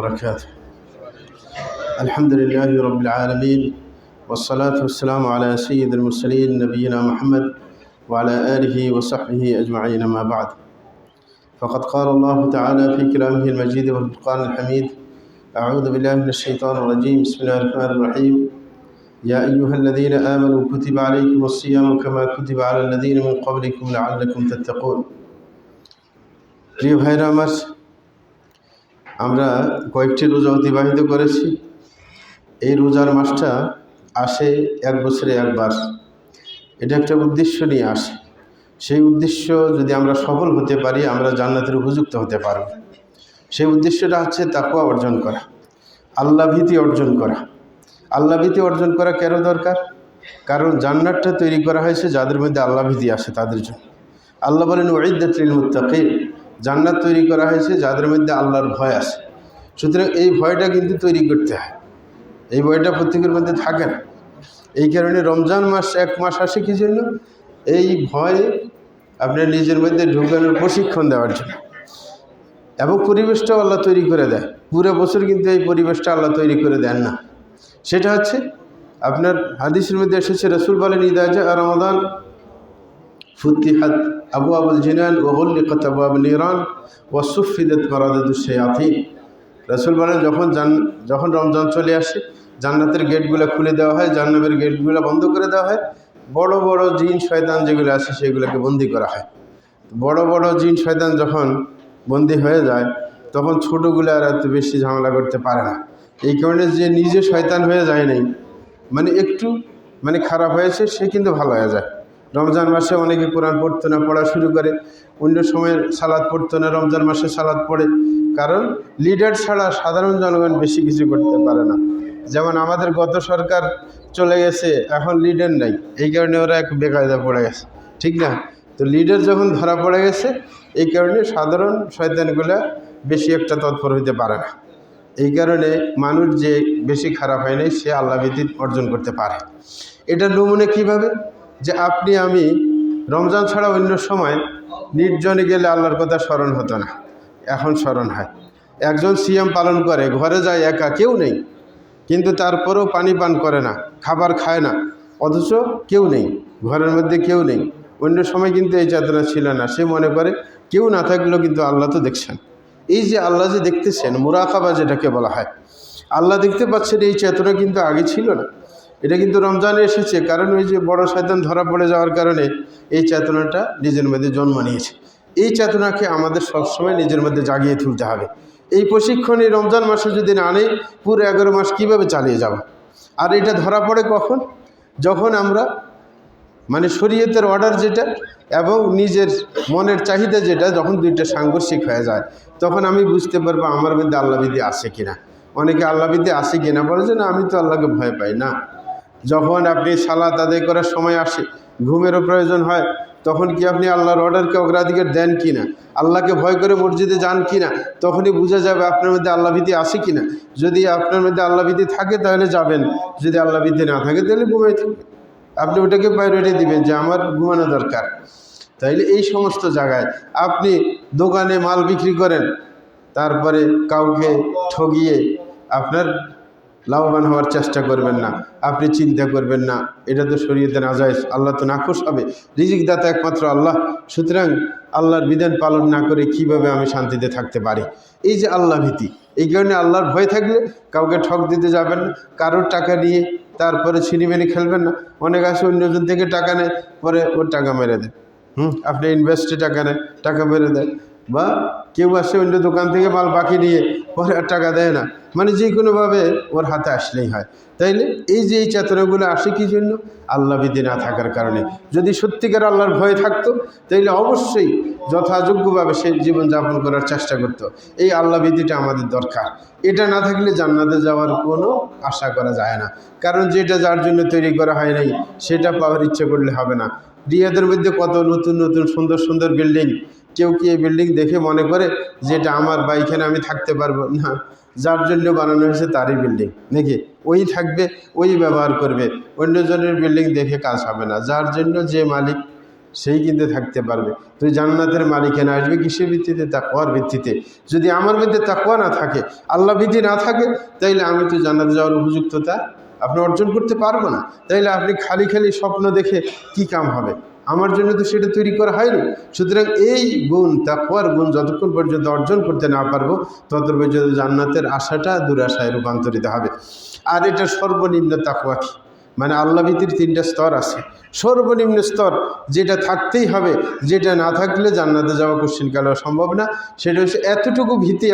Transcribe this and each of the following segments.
وبركاته الحمد لله رب العالمين والصلاة والسلام على سيد المرسلين نبينا محمد وعلى آله وصحبه أجمعين ما بعد فقد قال الله تعالى في كلامه المجيد والفرقان الحميد أعوذ بالله من الشيطان الرجيم بسم الله الرحمن الرحيم يا أيها الذين آمنوا كتب عليكم الصيام كما كتب على الذين من قبلكم لعلكم تتقون প্রিয় ভাইরা আমার আমরা কয়েকটি রোজা অতিবাহিত করেছি। এই রোজার মাসটা আসে এক বছরে একবার। এটা একটা উদ্দেশ্য নিয়ে আসে। সেই উদ্দেশ্য যদি আমরা সফল হতে পারি, আমরা জান্নাতের উপযুক্ত হতে পারব। সেই উদ্দেশ্যটা হচ্ছে তাকুয়া অর্জন করা। আল্লাহ ভীতি অর্জন করা। আল্লাহ ভীতি অর্জন করা কেন দরকার? কারণ জান্নাতটা তৈরি করা হয়েছে যাদের মধ্যে আল্লাহ ভীতি আসে তাদের জন্য। আল্লাহ বলেন ওয়াইদাতিল মুত্তাকিন জান্নাত তৈরি করা হয়েছে যাদের মধ্যে আল্লাহর ভয় আছে। সুতরাং এই ভয়টা কিন্তু তৈরি করতে হয়। এই ভয়টা প্রত্যেকের মধ্যে থাকে না। এই কারণে রমজান মাস এক মাস আসে কি জন্য? এই ভয় আপনার নিজের মধ্যে ঢুকানোর প্রশিক্ষণ দেওয়ার জন্য। এবং পরিবেশটাও আল্লাহ তৈরি করে দেয়। পুরো বছর কিন্তু এই পরিবেশটা আল্লাহ তৈরি করে দেন না। সেটা হচ্ছে, আপনার হাদিসের মধ্যে এসেছে, রসুল বলেন ইদাজা রমাদান ফুতিহাত আবু আবুল জিনান ওগল্লিকত আবু আবুল ইরান ওয়াসুফিদত মারাদুসায়াথিন রসুল বলেন, যখন জান যখন রমজান চলে আসে, জান্নাতের গেটগুলো খুলে দেওয়া হয় জান্নাতের গেটগুলো বন্ধ করে দেওয়া হয়। বড় বড় জিন, শয়তান যেগুলো আছে, সেগুলোকে বন্দি করা হয়। বড় বড় জিন, শয়তান যখন বন্দি হয়ে যায়, তখন ছোটোগুলো আর এত বেশি ঝামেলা করতে পারে না। এই কারণে যে নিজে শয়তান হয়ে যায় নাই মানে একটু মানে খারাপ হয়েছে, সে কিন্তু ভালো হয়ে যায়। রমজান মাসে অনেকে কোরআন পড়তো না, পড়া শুরু করে। অন্য সময় সালাদ পড়তো না, রমজান মাসে সালাদ পড়ে। কারণ লিডার ছাড়া সাধারণ জনগণ বেশি কিছু করতে পারে না। যেমন আমাদের গত সরকার চলে গেছে, এখন লিডার নাই। এই কারণে ওরা এক বেকায়দা পড়ে গেছে। ঠিক না? তো লিডার যখন ধরা পড়ে গেছে, এই কারণে সাধারণ শয়তানগুলা বেশি একটা তৎপর হইতে পারে না। এই কারণে মানুষ যে বেশি খারাপ হয় নাই, সে আল্লাহ ভীতি অর্জন করতে পারে। এটা নমুনে কীভাবে? যে আপনি, আমি রমজান ছাড়া অন্য সময় নির্জনে গেলে আল্লাহর কথা স্মরণ হতো না। এখন স্মরণ হয়। একজন সিএম পালন করে, ঘরে যায় একা, কেউ নেই। কিন্তু তারপরেও পানি পান করে না, খাবার খায় না। অথচ কেউ নেই, ঘরের মধ্যে কেউ নেই। অন্য সময় কিন্তু এই চেতনা ছিল না। সে মনে করে, কেউ না থাকলেও কিন্তু আল্লাহ তো দেখছেন। এই যে আল্লাহ যে দেখতেছেন, মুরাকাবা যেটাকে বলা হয়, আল্লাহ দেখতে পাচ্ছেন এই চেতনা কিন্তু আগে ছিল না। এটা কিন্তু রমজানে এসেছে। কারণ ওই যে বড় শয়তান ধরা পড়ে যাওয়ার কারণে এই চেতনাটা নিজের মধ্যে জন্ম নিয়েছে। এই চেতনাকে আমাদের সবসময় নিজের মধ্যে জাগিয়ে তুলতে হবে। এই প্রশিক্ষণ এই রমজান মাসে যদি না নেই, পুরো এগারো মাস কীভাবে চালিয়ে যাব? আর এটা ধরা পড়ে কখন? যখন আমরা মানে শরীয়তের অর্ডার যেটা এবং নিজের মনের চাহিদা যেটা যখন দুইটা সাংঘর্ষিক হয়ে যায়, তখন আমি বুঝতে পারব আমার মধ্যে আল্লাবিদ্যা আছে কিনা। অনেকে আল্লাবিদ্যা আছে কিনা বলে যে, না, আমি তো আল্লাহকে ভয় পাই। না। যখন আপনি সালাত আদায় করার সময় আসে, ঘুমেরও প্রয়োজন হয়, তখন কি আপনি আল্লাহর অর্ডারকে অগ্রাধিকার দেন কি না আল্লাহকে ভয় করে মসজিদে যান কি না তখনই বোঝা যাবে আপনার মধ্যে আল্লাভীতি আছে কি না যদি আপনার মধ্যে আল্লাভীতি থাকে, তাহলে যাবেন। যদি আল্লাভীতি না থাকে, তাহলে ঘুমাই থাকবেন আপনি ওটাকে প্রায়োরিটি দিবেন যে আমার ঘুমানো দরকার। তাইলে এই সমস্ত জায়গায় আপনি দোকানে মাল বিক্রি করেন, তারপরে কাউকে ঠগিয়ে আপনার লাভবান হওয়ার চেষ্টা করবেন না। আপনি চিন্তা করবেন না। এটা তো শরীয়তে না যায় আল্লাহ তো নাখোশ হবে। রিজিক দাতা একমাত্র আল্লাহ। সুতরাং আল্লাহর বিধান পালন না করে কীভাবে আমি শান্তিতে থাকতে পারি? এই যে আল্লাহ ভীতি। এই কারণে আল্লাহর ভয় থাকলে কাউকে ঠক দিতে যাবেন কারোর টাকা নিয়ে তারপরে ছিনিমেনি খেলবেন না। অনেক আছে অন্যজন থেকে টাকা নেয়, পরে ওর টাকা মেরে দেয়। হুম? আপনি ইনভেস্টে টাকা নেয় টাকা মেরে দেয় বা কেউ আসে অন্য দোকান থেকে মাল বাকি নিয়ে পরে আর টাকা দেয় না। মানে যে কোনোভাবে ওর হাতে আসলেই হয়। তাইলে এই যে এই চেতনাগুলো আসে কি জন্য? আল্লাহ বিধি না থাকার কারণে। যদি সত্যিকার আল্লাহর ভয় থাকতো, তাইলে অবশ্যই যথাযোগ্যভাবে সে জীবনযাপন করার চেষ্টা করতো। এই আল্লাহ বিধিটা আমাদের দরকার। এটা না থাকলে জান্নাতে যাওয়ার কোনো আশা করা যায় না। কারণ যেটা যার জন্য তৈরি করা হয় নাই, সেটা পাওয়ার ইচ্ছে করলে হবে না। রিয়াদের মধ্যে কত নতুন নতুন, সুন্দর সুন্দর বিল্ডিং। কেউ কি এই বিল্ডিং দেখে মনে করে যে এটা আমার বা এখানে আমি থাকতে পারব? না। যার জন্য বানানো হয়েছে তারই বিল্ডিং নাকি? ওই থাকবে, ওই ব্যবহার করবে। অন্যজনের বিল্ডিং দেখে কাজ হবে না। যার জন্য যে মালিক, সেই কিন্তু থাকতে পারবে। তুই জান্নাতের মালিকানা আসবে কিসের ভিত্তিতে? তা তাকওয়ার ভিত্তিতে। যদি আমার মধ্যে তাকওয়া না থাকে, আল্লাহ ভীতি না থাকে, তাইলে আমি তো জান্নাতে যাওয়ার উপযুক্ততা আপনি অর্জন করতে পারব না। তাইলে আপনি খালি খালি স্বপ্ন দেখে কি কাম হবে? আমার জন্য তো সেটা তৈরি করা হয়নি। সুতরাং এই গুণ, তাকওয়ার গুণ যতক্ষণ পর্যন্ত অর্জন করতে না পারব তত পর্যন্ত জান্নাতের আশাটা দুরাশায় রূপান্তরিত হবে। আর এটা সর্বনিম্ন তাকওয়া কি? মানে আল্লাহ ভীতির তিনটা স্তর আছে। সর্বনিম্ন স্তর যেটা থাকতেই হবে, যেটা না থাকলে জান্নাতে যাওয়া কোশ্চিন কালেও সম্ভব না। সেটা হচ্ছে এতটুকু ভীতি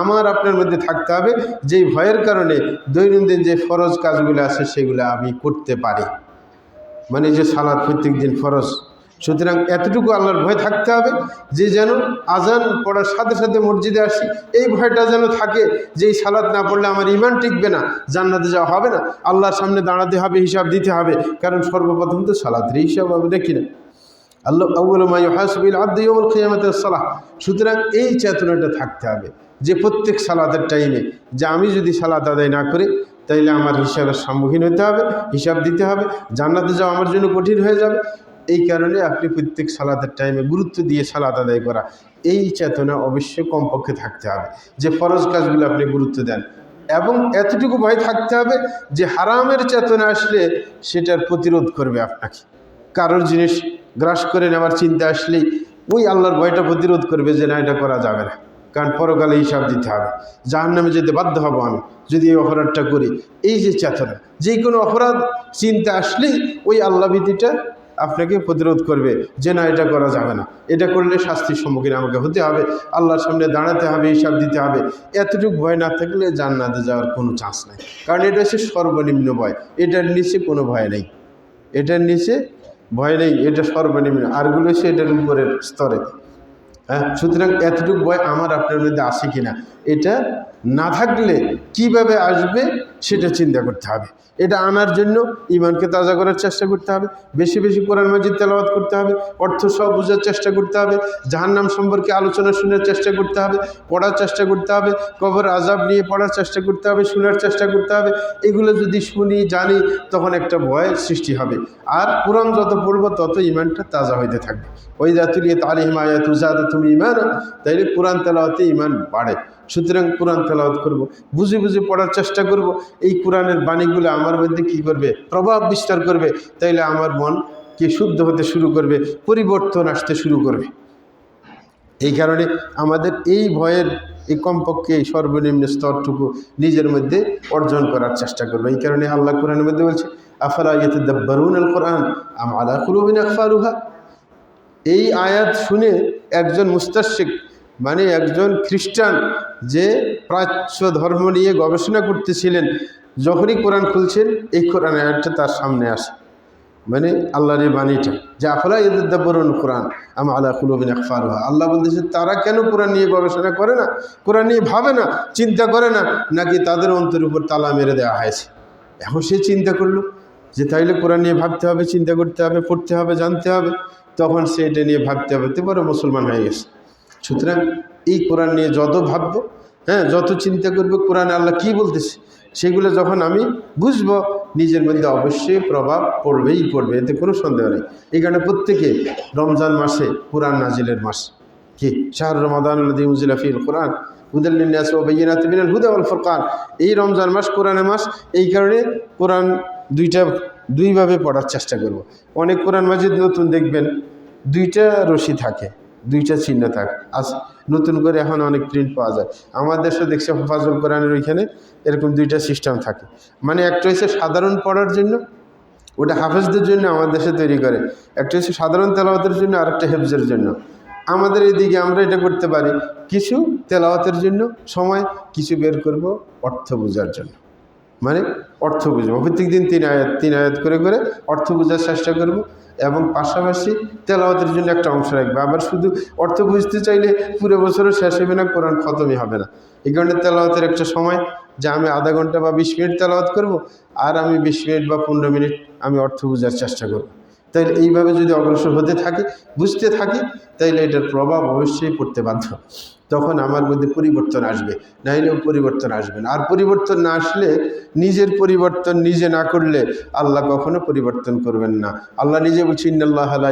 আমার আপনার মধ্যে থাকতে হবে, যেই ভয়ের কারণে দৈনন্দিন যে ফরজ কাজগুলো আছে সেগুলো আমি করতে পারি। মানে যে সালাদ প্রত্যেক দিন ফরজ। সুতরাং এতটুকু আল্লাহর ভয় থাকতে হবে যে যেন আজান পড়ার সাথে সাথে মসজিদে আসি। এই ভয়টা যেন থাকে যে এই সালাদ না পড়লে আমার ইমান টিকবে না, জান্নাতে যাওয়া হবে না। আল্লাহর সামনে দাঁড়াতে হবে, হিসাব দিতে হবে। কারণ সর্বপ্রথম তো সালাদের হিসাব হবে, দেখি না। আল্লাহ আউ্লমাই হাসবিল আব্দুল খিয়ামতের সালাহ। সুতরাং এই চেতনাটা থাকতে হবে যে প্রত্যেক সালাদের টাইমে যে আমি যদি সালাত আদায় না করি তাইলে আমার হিসাবের সম্মুখীন হতে হবে, হিসাব দিতে হবে, জান্নাতে যাওয়া আমার জন্য কঠিন হয়ে যাবে। এই কারণে আপনি প্রত্যেক সালাদের টাইমে গুরুত্ব দিয়ে সালাদ আদায় করা। এই চেতনা অবশ্যই কমপক্ষে থাকতে হবে, যে ফরজ কাজগুলো আপনি গুরুত্ব দেন। এবং এতটুকু ভয় থাকতে হবে যে হারামের চেতনা আসলে সেটার প্রতিরোধ করবে আপনাকে। কারোর জিনিস গ্রাস করে নেওয়ার চিন্তা আসলেই ওই আল্লাহর ভয়টা প্রতিরোধ করবে যে না, এটা করা যাবে না। কারণ পরকালে হিসাব দিতে হবে। জাহার নামে যেতে বাধ্য হব আমি, যদি এই অপরাধটা করি। এই যে চেতনা, যে কোনো অপরাধ, চিন্তা আসলেই ওই আল্লাহ ভীতিটা আপনাকে প্রতিরোধ করবে যে না, এটা করা যাবে না। এটা করলে শাস্তির সম্মুখীন আমাকে হতে হবে, আল্লাহর সামনে দাঁড়াতে হবে, হিসাব দিতে হবে। এতটুকু ভয় না থাকলে জান্নাতে যাওয়ার কোনো চান্স নাই। কারণ এটা হচ্ছে সর্বনিম্ন ভয়, এটার নিচে কোনো ভয় নেই। এটার নিচে ভয় নেই, এটা সর্বনিম্ন। আরগুলো হচ্ছে এটার উপরের স্তরে। হ্যাঁ? সুতরাং এতটুকু ভয় আমার আপনার মধ্যে আসে কিনা এটা না থাকলে কীভাবে আসবে সেটা চিন্তা করতে হবে। এটা আনার জন্য ইমানকে তাজা করার চেষ্টা করতে হবে, বেশি বেশি কোরআন মাজিদ তেলাওয়াত করতে হবে, অর্থ সব বোঝার চেষ্টা করতে হবে, জাহান্নাম সম্পর্কে আলোচনা শোনার চেষ্টা করতে হবে, পড়ার চেষ্টা করতে হবে, কবর আজাব নিয়ে পড়ার চেষ্টা করতে হবে, শোনার চেষ্টা করতে হবে, এগুলো যদি শুনি, জানি, তখন একটা ভয়ের সৃষ্টি হবে। আর কোরআন যত পড়ব, তত ইমানটা তাজা হইতে থাকবে। ওই দাতুলিয়ে তালিম আয়াত তুমি ইমান তাইলে কোরআন তেলাওয়াতে ইমান বাড়ে। সুতরাং কোরআন তেলাওয়াত করব, বুঝে বুঝে পড়ার চেষ্টা করব, এই কোরআনের বাণীগুলো আমার মধ্যে কি করবে? প্রভাব বিস্তার করবে, তাইলে আমার মন কি শুদ্ধ হতে শুরু করবে, পরিবর্তন আসতে শুরু করবে। এই কারণে আমাদের এই ভয়ের, এই কমপক্ষে এই সর্বনিম্ন স্তরটুকু নিজের মধ্যে অর্জন করার চেষ্টা করবে। এই কারণে আল্লাহ কোরআনের মধ্যে বলছে, আফালা ইয়েতে আল কোরআন আম আলা কুলুবিন আকফারুহা এই আয়াত শুনে একজন মুস্তাশিক মানে একজন খ্রিস্টান যে প্রাচ্য ধর্ম নিয়ে গবেষণা করতেছিলেন, যখনই কোরআন খুলছেন, এই কোরআন আয়াতটা তার সামনে আসে। মানে আল্লাহর এই বাণীটা যে, আফলা ইদাব্বরুন কোরআন আম আলা কুলুবিন আকফারুহা আল্লাহ বলতেছে, তারা কেন কোরআন নিয়ে গবেষণা করে না? কোরআন নিয়ে ভাবে না, চিন্তা করে না, নাকি তাদের অন্তর উপর তালা মেরে দেওয়া হয়েছে? এখন সে চিন্তা করল যে, তাইলে কোরআন নিয়ে ভাবতে হবে, চিন্তা করতে হবে, পড়তে হবে, জানতে হবে। তখন সে এটা নিয়ে ভাবতে হবে তো পরে মুসলমান হয়ে গেছে। সুতরাং এই কোরআন নিয়ে যত ভাববো হ্যাঁ যত চিন্তা করব, কোরআনে আল্লাহ কি বলতেছে, সেগুলো যখন আমি বুঝব, নিজের মধ্যে অবশ্যই প্রভাব পড়বেই পড়বে, এতে কোনো সন্দেহ নেই। এই কারণে প্রত্যেকে রমজান মাসে কোরআন নাজিলের মাস। কি? শাহর রমাদান ফিল কোরআন হুদাল্লিনাস ও বেইনাত এই রমজান মাস কোরআনের মাস, এই কারণে কোরআন দুইটা, দুইভাবে পড়ার চেষ্টা করব। অনেক কোরআন মাজিদ নতুন দেখবেন, দুইটা রশি থাকে। দুইটা চিহ্ন থাক। আজ নতুন করে এখন অনেক প্রিন্ট পাওয়া যায়। আমার দেশে দেখছি হেফাজল কোরআনের ওইখানে এরকম দুইটা সিস্টেম থাকে। মানে একটা হচ্ছে সাধারণ পড়ার জন্য, ওটা হাফেজদের জন্য আমার দেশে তৈরি করে। একটা হচ্ছে সাধারণ তেলাওয়াতের জন্য আর একটা হেফজের জন্য। আমাদের এদিকে আমরা এটা করতে পারি, কিছু তেলাওয়াতের জন্য সময়, কিছু বের করব অর্থ বোঝার জন্য। মানে অর্থ বুঝব। প্রত্যেক দিন তিন আয়াত তিন আয়াত করে করে অর্থ বোঝার চেষ্টা করব। এবং পাশাপাশি তেলাওয়াতের জন্য একটা অংশ রাখবে। আবার শুধু অর্থ বুঝতে চাইলে পুরো বছরও শেষ হবে না, কোরআন খতমই হবে না। এই কারণে তেলাওয়াতের একটা সময় যে আমি আধা ঘণ্টা বা বিশ মিনিট তেলাওয়াত করব, আর আমি বিশ মিনিট বা পনেরো মিনিট আমি অর্থ বোঝার চেষ্টা করব। তাইলে এইভাবে যদি অগ্রসর হতে থাকি, বুঝতে থাকি, তাইলে এটার প্রভাব অবশ্যই পড়তে বাধ্য। তখন আমার মধ্যে পরিবর্তন আসবে, নাইলেও পরিবর্তন আসবে না। আর পরিবর্তন না আসলে নিজের পরিবর্তন নিজে না করলে আল্লাহ কখনো পরিবর্তন করবেন না। আল্লাহ নিজে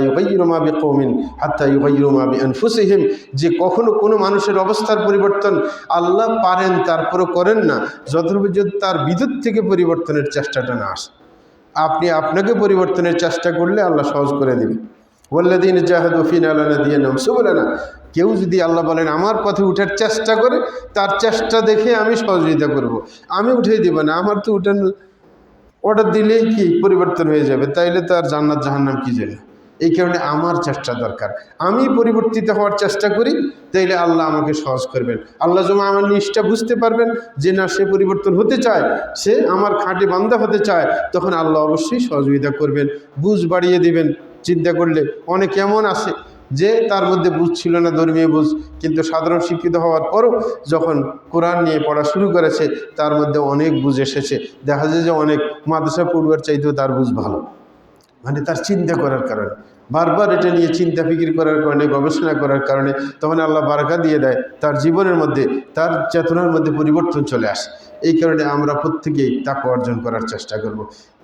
ইউবাইরুমাবি কৌমিন হাত্তা ইউবাইরুমাবি আনফুসিহিম যে কখনো কোনো মানুষের অবস্থার পরিবর্তন আল্লাহ পারেন, তারপরও করেন না যত পর্যন্ত তার বিদ্যুৎ থেকে পরিবর্তনের চেষ্টাটা না আসে। আপনি আপনাকে পরিবর্তনের চেষ্টা করলে আল্লাহ সহজ করে দেবে। জাহাদুফিন আলানা দিয়ে নাম সুবলানা। কেউ যদি আল্লাহ বলেন, আমার পথে উঠার চেষ্টা করে, তার চেষ্টা দেখে আমি সহযোগিতা করব। আমি উঠে দিব না, আমার তো উঠান অর্ডার দিলেই কি পরিবর্তন হয়ে যাবে? তাইলে তো আর জান্নাত, জাহান্নাম কি জানে? এই কারণে আমার চেষ্টা দরকার। আমি পরিবর্তিত হওয়ার চেষ্টা করি, তাইলে আল্লাহ আমাকে সহজ করবেন। আল্লাহ যখন আমার নিষ্ঠা বুঝতে পারবেন যে না, সে পরিবর্তন হতে চায়, সে আমার খাঁটে বান্ধা হতে চায়, তখন আল্লাহ অবশ্যই সহযোগিতা করবেন। বুঝ বাড়িয়ে দিবেন। চিন্তা করলে অনেক এমন আছে যে তার মধ্যে বুঝ ছিল না ধর্মীয় বুঝ, কিন্তু সাধারণ শিক্ষিত হওয়ার পরও যখন কোরআন নিয়ে পড়া শুরু করেছে, তার মধ্যে অনেক বুঝ এসেছে। দেখা যায় যে অনেক মাদ্রাসা পড়ুয়ার চাইতেও তার বুঝ ভালো। মানে তার চিন্তা করার কারণে। বারবার এটা নিয়ে চিন্তা ফিকির করার কারণে, গবেষণা করার কারণে তখন আল্লাহ বারাকা দিয়ে দেয়, তার জীবনের মধ্যে, তার চেতনার মধ্যে পরিবর্তন চলে আসে। এই কারণে আমরা প্রত্যেকেই তাকে অর্জন করার চেষ্টা করব।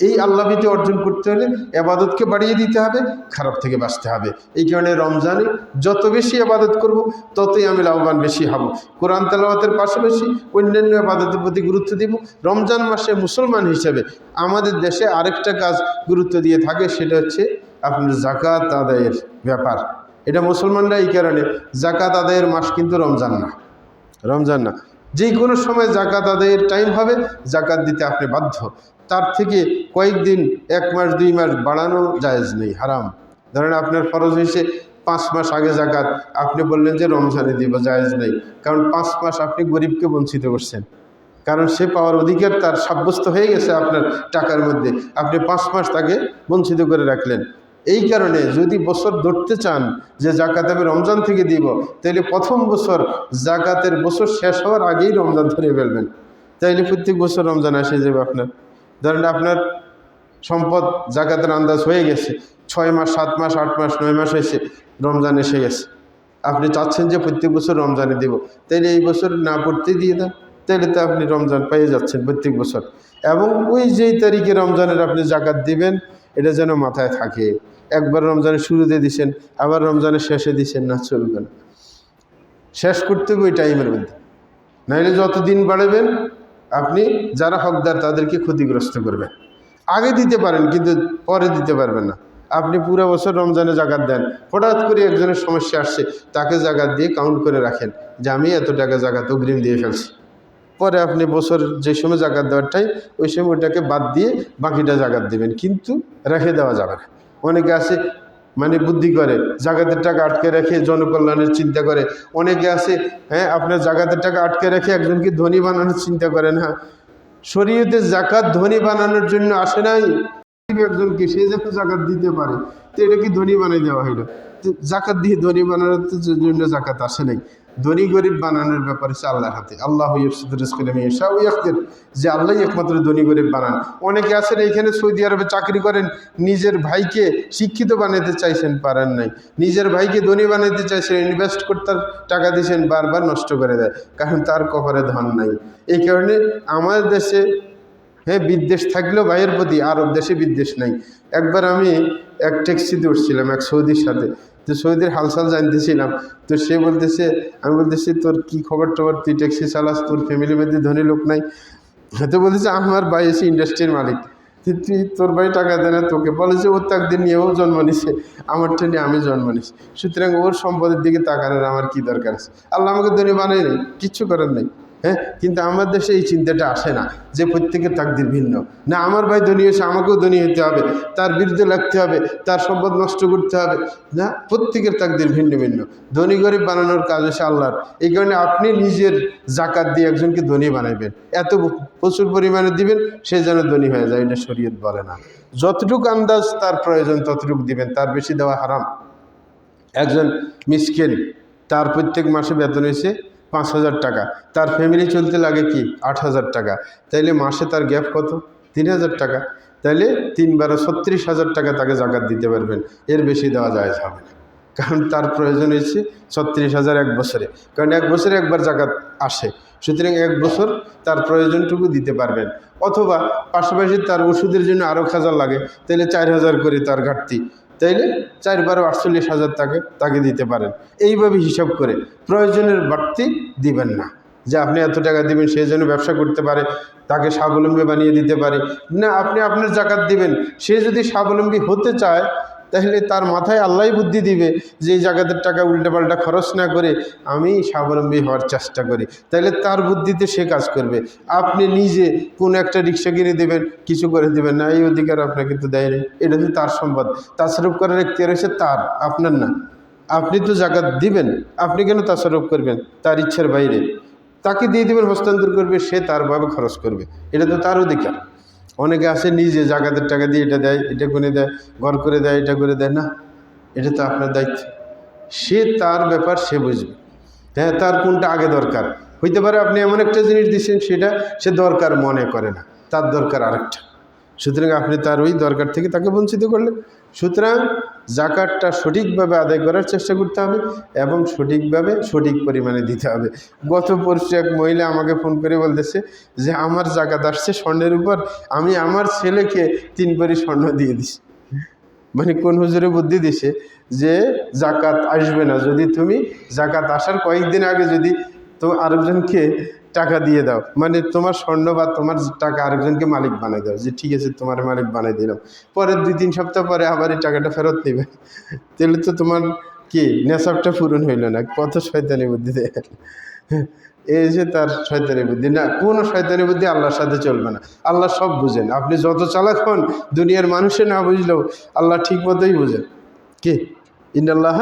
এই আল্লাহবিতে অর্জন করতে হলে আবাদতকে বাড়িয়ে দিতে হবে, খারাপ থেকে বাঁচতে হবে। এই কারণে রমজানে যত বেশি আবাদত করব, ততই আমি লাভবান বেশি হব। কোরআন তালাবাতের পাশাপাশি অন্যান্য আবাদতের প্রতি গুরুত্ব দিব। রমজান মাসে মুসলমান হিসেবে আমাদের দেশে আরেকটা কাজ গুরুত্ব দিয়ে থাকে, সেটা হচ্ছে আপনার জাকাত আদায়ের ব্যাপার। এটা মুসলমানরা এই কারণে জাকাত আদায়ের মাস কিন্তু রমজান না। রমজান না। যে কোনো সময় জাকাত আদায়ের টাইম হবে, জাকাত দিতে আপনি বাধ্য। তার থেকে কয়েকদিন, এক মাস, দুই মাস বাড়ানো জায়েজ নেই, হারাম। ধরেন আপনার ফরজ হয়েছে পাঁচ মাস আগে জাকাত, আপনি বললেন যে রমজানে দিব, জায়েজ নেই। কারণ পাঁচ মাস আপনি গরিবকে বঞ্চিত করছেন। কারণ সে পাওয়ার অধিকার তার সাব্যস্ত হয়ে গেছে আপনার টাকার মধ্যে। আপনি পাঁচ মাস তাকে বঞ্চিত করে রাখলেন। এই কারণে যদি বছর ধরতে চান যে জাকাত আমি রমজান থেকে দিব, তাহলে প্রথম বছর জাকাতের বছর শেষ হওয়ার আগেই রমজান ধরে ফেলবেন। তাইলে প্রত্যেক বছর রমজান আসে যাবে আপনার। ধরেন আপনার সম্পদ জাকাতের আন্দাজ হয়ে গেছে, ছয় মাস, সাত মাস, আট মাস, নয় মাস হয়েছে, রমজান এসে গেছে। আপনি চাচ্ছেন যে প্রত্যেক বছর রমজানে দিব, তাইলে এই বছর না পড়তে দিয়ে দেন তাহলে তো আপনি রমজান পেয়ে যাচ্ছেন প্রত্যেক বছর। এবং ওই যেই তারিখে রমজানের আপনি জাকাত দিবেন এটা যেন মাথায় থাকে। একবার রমজানের শুরুতে দিছেন, আবার রমজানের শেষে দিছেন না, চলবে না। শেষ করতে হবে ওই টাইমের মধ্যে। নাইলে যত দিন বাড়াবেন, আপনি যারা হকদার তাদেরকে ক্ষতিগ্রস্ত করবেন। আগে দিতে পারেন, কিন্তু পরে দিতে পারবেন না। আপনি পুরো বছর রমজানে জাগাত দেন, হঠাৎ করে একজনের সমস্যা আসছে, তাকে জাকাত দিয়ে কাউন্ট করে রাখেন যে আমি এত টাকা জাকাত অগ্রিম দিয়ে ফেলছি। পরে আপনি বছর যে সময় জাকাত দেওয়ারটাই, ওই সময় ওটাকে বাদ দিয়ে বাকিটা জাকাত দেবেন। কিন্তু রেখে দেওয়া যাবে না। অনেকে আছে মানে বুদ্ধি করে জাগাতের টাকা আটকে রেখে জনকল্যাণের চিন্তা করে। অনেকে আছে হ্যাঁ আপনার জাগাতের টাকা আটকে রেখে একজনকে ধনী বানানোর চিন্তা করেন হ্যাঁ শরীয়তে জাকাত ধনী বানানোর জন্য আসে নাই। একজনকে, সে যাতে জাকাত দিতে পারে। তো এটা কি ধনী বানিয়ে দেওয়া হইল? জাকাত দিয়ে ধনী বানানোর জন্য জাকাত আসে নাই। ধনী গরিব বানানোর ব্যাপারে আল্লাহর হাতে। আল্লাহ ইয়াকদের। যে আল্লাহ একমাত্র ধনী গরিব বানান। অনেকে আছেন, এইখানে সৌদি আরবে চাকরি করেন, নিজের ভাইকে শিক্ষিত বানাতে চাইছেন, পারেন নাই। নিজের ভাইকে ধনী বানাতে চাইছেন ইনভেস্ট করতে টাকা দিয়েছেন, বারবার নষ্ট করে দেয়। কারণ তার কখরে ধন নাই। এই কারণে আমাদের দেশে হ্যাঁ বিদ্বেষ থাকলেও ভাইয়ের প্রতি আরব দেশে বিদ্বেষ নাই। একবার আমি এক ট্যাক্সিতে উঠছিলাম, এক সৌদির সাথে। তো সৌদির হালচাল জানতেছিলাম, তো সে বলতেছে, আমি বলতেছি, তোর কি খবর টবর তুই ট্যাক্সি চালাস, তোর ফ্যামিলির মধ্যে ধনী লোক নাই? তো বলতেছে, আমার ভাই এসে ইন্ডাস্ট্রির মালিক। তুই তুই, তোর ভাই টাকা দেয় না তোকে। বলে যে ওর তাক দিন নিয়েও জন্ম নিছে। আমার ট্রেনে আমি জন্ম নিছি। সুতরাং ওর সম্পদের দিকে তাকানোর আমার কি দরকার আছে? আল্লাহ আমাকে ধনী বানাই নেই, কিচ্ছু করার নেই। হ্যাঁ? কিন্তু আমার দেশে এই চিন্তাটা আসে না যে প্রত্যেকের তাকদির ভিন্ন। না, আমার ভাই ধনী হয়েছে, আমাকেও ধনী হতে হবে। তার বিরুদ্ধে লাগতে হবে, তার সম্পদ নষ্ট করতে হবে। না, প্রত্যেকের তাকদির ভিন্ন ভিন্ন। ধনী গরিব বানানোর কাজ হচ্ছে আল্লাহর। এই কারণে আপনি নিজের জাকাত দিয়ে একজনকে ধনী বানাইবেন। এত প্রচুর পরিমাণে দিবেন, সে যেন ধনী হয়ে যায়, এটা শরীয়ত বলে না। যতটুকু আন্দাজ তার প্রয়োজন, ততটুকু দিবেন। তার বেশি দেওয়া হারাম। একজন মিসকিন, তার প্রত্যেক মাসে বেতন হয়েছে পাঁচ হাজার টাকা। তার ফ্যামিলি চলতে লাগে কি? আট হাজার টাকা। তাইলে মাসে তার গ্যাপ কত? তিন হাজার টাকা। তাইলে তিন বারো ছত্রিশ হাজার টাকা তাকে জাকাত দিতে পারবেন। এর বেশি দেওয়া যায় হবে না। কারণ তার প্রয়োজন হয়েছে ছত্রিশ হাজার এক বছরে। কারণ এক বছরে একবার জাকাত আসে। সুতরাং এক বছর তার প্রয়োজনটুকু দিতে পারবেন। অথবা পাশাপাশি তার ওষুধের জন্য আরও হাজার লাগে। তাহলে চার হাজার করে তার ঘাটতি। তাইলে চার বারো আটচল্লিশ হাজার তাকে তাকে দিতে পারেন। এইভাবে হিসাব করে প্রয়োজনের বাড়তি দিবেন না। যে আপনি এত টাকা দিবেন সেই জন্য ব্যবসা করতে পারে, তাকে স্বাবলম্বী বানিয়ে দিতে পারে। না, আপনি আপনার জাকাত দিবেন, সে যদি স্বাবলম্বী হতে চায় তাহলে তার মাথায় আল্লাহই বুদ্ধি দিবে যে জায়গাতে টাকা উল্টাপাল্টা খরচ না করে আমি স্বাবলম্বী হওয়ার চেষ্টা করি। তাহলে তার বুদ্ধিতে সে কাজ করবে। আপনি নিজে কোন একটা রিক্সা কিনে দেবেন, কিছু করে দেবেন না, এই অধিকার আপনাকে তো দেয়নি এটা তো তার সম্পদ। তাছারফ করার একটি রয়েছে তার, আপনার না। আপনি তো জাকাত দিবেন, আপনি কেন তাছারফ করবেন? তার ইচ্ছার বাইরে। তাকে দিয়ে দেবেন হস্তান্তর করবে, সে তারভাবে খরচ করবে। এটা তো তার অধিকার। অনেকে আসে নিজে জাগাতের টাকা দিয়ে এটা দেয়, এটা করে দেয়, ঘর করে দেয়, এটা করে দেয়, না? এটা তো আপনার দায়িত্ব। সে তার ব্যাপার সে বুঝবে। হ্যাঁ তার কোনটা আগে দরকার? হইতে পারে আপনি এমন একটা জিনিস দিচ্ছেন সেটা সে দরকার মনে করে না, তার দরকার আরেকটা। সুতরাং আপনি তার ওই দরকার থেকে তাকে বঞ্চিত করলেন। সুতরাং জাকাতটা সঠিকভাবে আদায় করার চেষ্টা করতে হবে এবং সঠিকভাবে সঠিক পরিমাণে দিতে হবে। গত পরশু এক মহিলা আমাকে ফোন করে বলতেছে যে, আমার জাকাত আসছে স্বর্ণের উপর, আমি আমার ছেলেকে তিন পরি স্বর্ণ দিয়ে দিছি। মানে কোন হুজুরে বুদ্ধি দিছে যে, জাকাত আসবে না। যদি তুমি জাকাত আসার কয়েকদিন আগে যদি তো আরেকজনকে টাকা দিয়ে দাও। মানে তোমার স্বর্ণ বা তোমার টাকা আরেকজনকে মালিক বানাই দাও, যে ঠিক আছে তোমার মালিক বানাই দিলাম। পরে দুই তিন সপ্তাহ পরে আবার এই টাকাটা ফেরত নেবে। তাহলে তো তোমার কি নেশাবটা পূরণ হইল না, কত শয়তানি বুদ্ধি দেয়। এই যে তার শয়তানি বুদ্ধি। না, কোনো শয়তানি বুদ্ধি আল্লাহর সাথে চলবে না। আল্লাহ সব বুঝেন। আপনি যত চালাক হন, দুনিয়ার মানুষে না বুঝলেও আল্লাহ ঠিক মতোই বুঝেন। কি? ইন্দাল্লাহ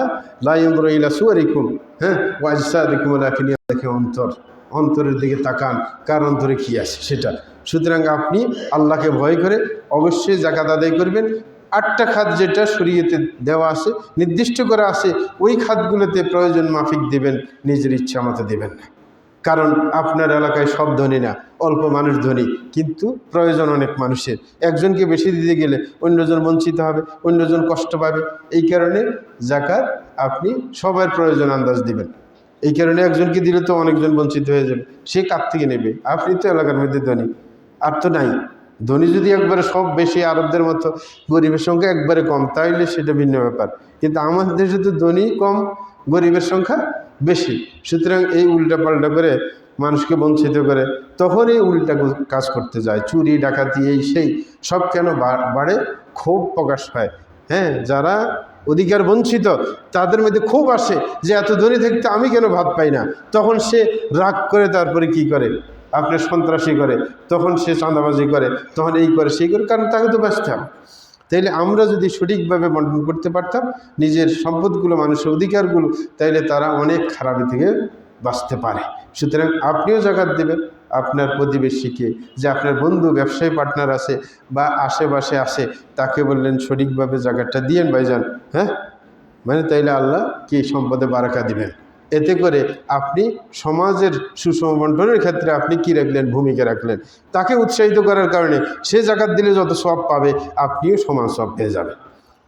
লাইন্দ্র ইলা সুয়ারিকুম। হ্যাঁ ওয়াজসাদিকুম লাকিনি দেখে অন্তর, অন্তরের দিকে তাকান, কার অন্তরে কী আছে সেটা। সুতরাং আপনি আল্লাহকে ভয় করে অবশ্যই জাকাত আদায় করবেন। আটটা খাত যেটা শরীয়তে দেওয়া আছে, নির্দিষ্ট করা আছে, ওই খাতগুলোতে প্রয়োজন মাফিক দেবেন, নিজের ইচ্ছা মতো দেবেন না। কারণ আপনার এলাকায় সব ধনী না, অল্প মানুষ ধনী, কিন্তু প্রয়োজন অনেক মানুষের। একজনকে বেশি দিতে গেলে অন্যজন বঞ্চিত হবে, অন্যজন কষ্ট পাবে। এই কারণে জাকাত আপনি সবার প্রয়োজন আন্দাজ দিবেন। এই কারণে একজনকে দিলে তো অনেকজন বঞ্চিত হয়ে যাবে। সে কার থেকে নেবে? আপনি তো এলাকার মধ্যে ধনী। আর তো নাই। ধনী যদি একবারে সব বেশি আরবদের মতো, গরিবের সংখ্যা একবারে কম, তাইলে সেটা ভিন্ন ব্যাপার। কিন্তু আমাদের দেশে তো ধনী কম, গরিবের সংখ্যা বেশি। সুতরাং এই উল্টা পাল্টা করে মানুষকে বঞ্চিত করে তখন এই উল্টা কাজ করতে যায়। চুরি, ডাকাতি, এই সেই সব কেন বাড়ে? ক্ষোভ প্রকাশ হয়। হ্যাঁ যারা অধিকার বঞ্চিত, তাদের মধ্যে খুব আসে যে, এত ধনী থাকতে আমি কেন ভাত পাই না? তখন সে রাগ করে, তারপরে কি করে? আপনার সন্ত্রাসী করে। তখন সে চাঁদাবাজি করে। তখন এই করে, সেই করে, কারণ তাকে তো ব্যস্ত। হবে তাইলে আমরা যদি সঠিকভাবে বন্টন করতে পারতাম, নিজের সম্পদগুলো, মানুষের অধিকারগুলো, তাইলে তারা অনেক খারাপি থেকে বাঁচতে পারে। সুতরাং আপনিও জাগাত দেবেন, আপনার প্রতিবেশীকে, যে আপনার বন্ধু, ব্যবসায়ী পার্টনার আছে বা আশেপাশে আছে, তাকে বললেন, সঠিকভাবে জায়গাটা দিয়েন ভাইজান। হ্যাঁ? মানে তাইলে আল্লাহ কি সম্পদে বারাকা দিবেন? এতে করে আপনি সমাজের সুষম বন্টনের ক্ষেত্রে আপনি কি রাখলেন? ভূমিকা রাখলেন। তাকে উৎসাহিত করার কারণে সে জায়গাত দিলে যত সব পাবে, আপনিও সমান সব পেয়ে যাবেন।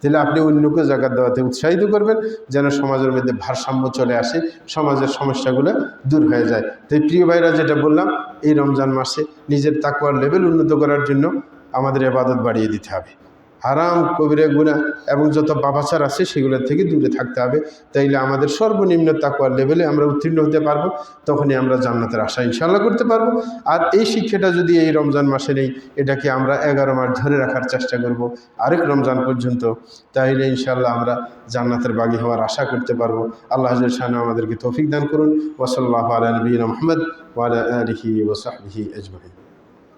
তাহলে আপনি অন্যকে জায়গা দেওয়াতে উৎসাহিত করবেন, যেন সমাজের মধ্যে ভারসাম্য চলে আসে, সমাজের সমস্যাগুলো দূর হয়ে যায়। তাই প্রিয় ভাইরা, যেটা বললাম, এই রমজান মাসে নিজের তাকুয়ার লেভেল উন্নত করার জন্য আমাদের এবাদত বাড়িয়ে দিতে হবে। হারাম, কবিরে গুণা এবং যত বাবাচার আছে সেগুলোর থেকে দূরে থাকতে হবে। তাইলে আমাদের সর্বনিম্ন তাকুয়ার লেভেলে আমরা উত্তীর্ণ হতে পারব, তখনই আমরা জান্নাতের আশা ইনশাল্লাহ করতে পারব। আর এই শিক্ষাটা যদি এই রমজান মাসে নেই, এটাকে আমরা এগারো মাস ধরে রাখার চেষ্টা করব, আরেক রমজান পর্যন্ত। তাইলে ইনশাল্লাহ আমরা জান্নাতের বাগি হওয়ার আশা করতে পারব। আল্লাহ হাজর শাহান আমাদেরকে তৌফিক দান করুন। ওসল্লাহ আলী নবীন মোহাম্মদ ওয়ালা আলহি ওসাহি আজমাহিন